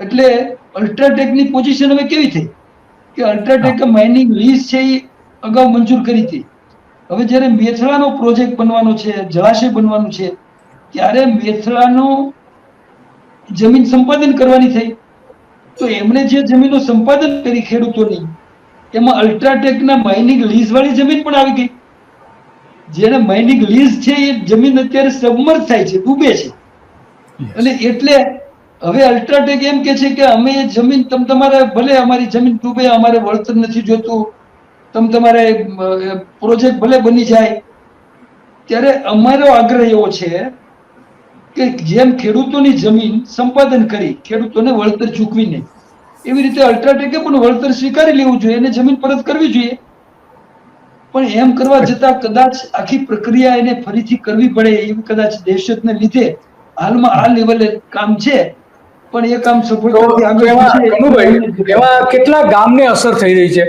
એટલે અલ્ટ્રાટેકની પોઝિશન હવે કેવી થઈ? કે અલ્ટ્રાટેક માઇનિંગ લીઝ છે એ અગાઉ મંજૂર કરી હતી. હવે જ્યારે મેથળાનો પ્રોજેક્ટ બનવાનો છે જળાશય બનવાનું છે ત્યારે મેથળાનો જમીન સંપાદન કરવાની થઈ. તો એમણે જે જમીનો સંપાદન કરી ખેડૂતોની એમાં અલ્ટ્રાટેકના માઇનિંગ લીઝ વાળી જમીન પણ આવી ગઈ. જેને માઇનિંગ લીઝ છે એ જમીન અત્યારે સબમર્જ થાય છે ડૂબે છે. અને એટલે હવે અલ્ટ્રાટેક એમ કે છે કે અમે જમીન, તમ તમારે ભલે અમારી જમીન ડૂબે, અમારે વળતર નથી જોતું, તમ તમારે પ્રોજેક્ટ ભલે બની જાય. ત્યારે અમારો આગ્રહ એવો છે કે જેમ ખેડૂતોની જમીન સંપાદન કરી, ખેડૂતોને વળતર ચૂકવીને, એવી રીતે અલ્ટ્રાટેકે પણ વળતર સ્વીકારી લેવું જોઈએ અને જમીન પરત કરવી જોઈએ. પણ એમ કરવા જતાં કદાચ આખી પ્રક્રિયા એને ફરીથી કરવી પડે, એવી કદાચ દહેશતને લીધે હાલમાં આ લેવલે કામ છે. પણ એ કામ સફળ એમાં કેટલા ગામને અસર થઈ રહી છે?